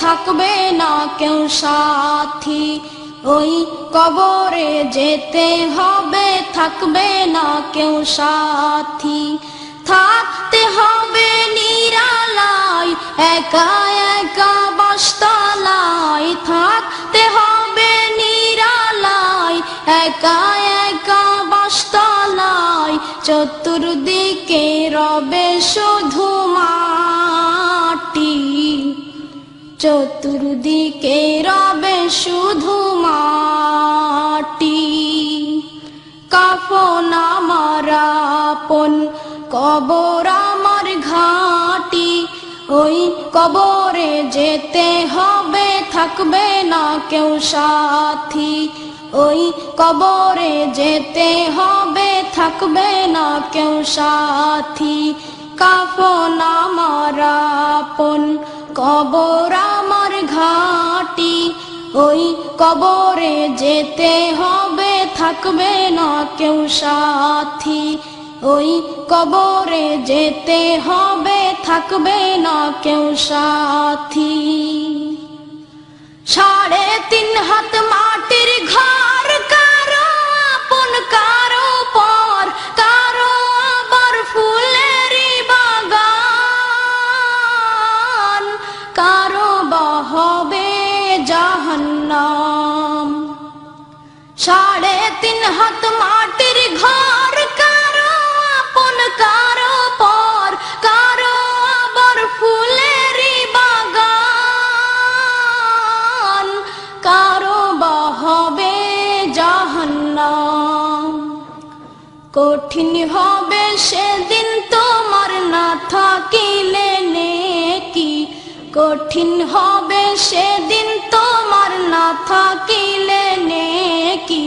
থাকবে না কেউ সাথী। ওই কবরে যেতে হবে, থাকবে না কেউ সাথী। থাকতে হবে নিরালায়, একা একা বাসতলায়। থাকতে হবে নিরালায়, একা একা বাসতলায়। চতুর্দিকে রবে শুধু মাটি চতুর্দিকে রবে শুধু মাটি। কাফন আমার আপন, কবর আমার ঘাটি। ওই কবরে যেতে হবে, থাকবে না কেউ সাথী। ওই কবরে যেতে হবে, থাকবে না কেউ সাথী। কাফন আমার আপন, কবর ঘাটি, ওই কবরে যেতে হবে, থাকবে না কেউ সাথী। ওই কবরে যেতে হবে, থাকবে না কেউ সাথী। সাড়ে তিন হাত মাটির ঘর, কারও আপন, কারও পর, কারও আবার ফুলেরই বাগান। কারও তিন হাত মাটির ঘর, কারও আপন, কারও পর, কারও আবার ফুলেরই বাগান। কারও বহবে জাহান্নাম। কঠিন হবে সেদিন তোমার না থাকিলে নেকি। কঠিন হবে সেদিন তোমার না থাকিলে নেকি।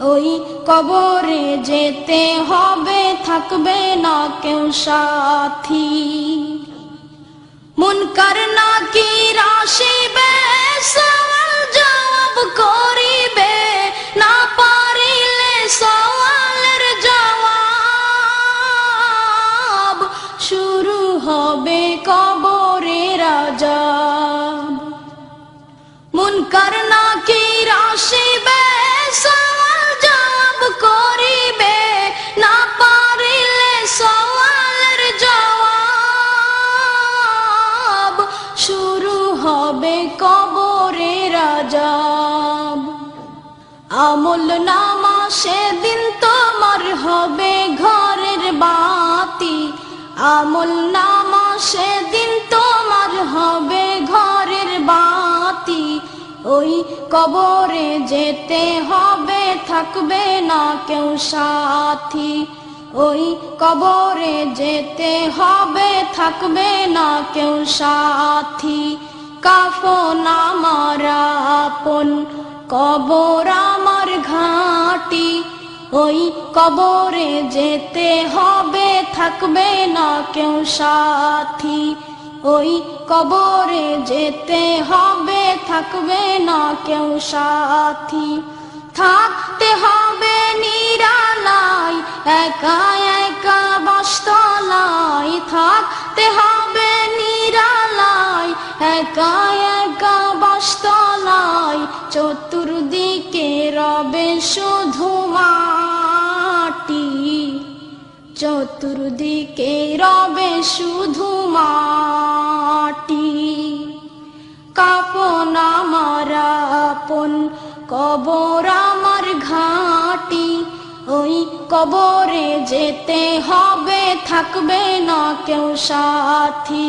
ওই কবরে যেতে হবে, থাকবে না কেউ সাথী। মুনকার নাকি রাশিবে সওয়াল জবাব করিবে। না পারিলে সওয়ালের জবাব শুরু হবে কবরে রাজাব মুনকার রাজাব আমল নামা সেদিন তোমার হবে ঘরের বাতি। আমল নামা সেদিন তোমার হবে ঘরের বাতি। ওই কবরে যেতে হবে, থাকবে না কেউ সাথী। ওই কবরে যেতে হবে, থাকবে না কেউ সাথী। কাফন আমার আপন। কবর আমার ঘাটি, ওই কবরে যেতে হবে, থাকবে না কেউ সাথী। ওই কবরে যেতে হবে, থাকবে না কেউ সাথী। থাকতে হবে নিরালাই একা একা বাসতলাই থাকতে হবে একা একা বাসতলাই চতুর্দিকে রবে শুধু মাটি। চতুর্দিকে রবে শুধু মাটি। কাপন আমার আপন, কবর আমার ওই কবরে যেতে হবে, থাকবে না কেউ সাথী।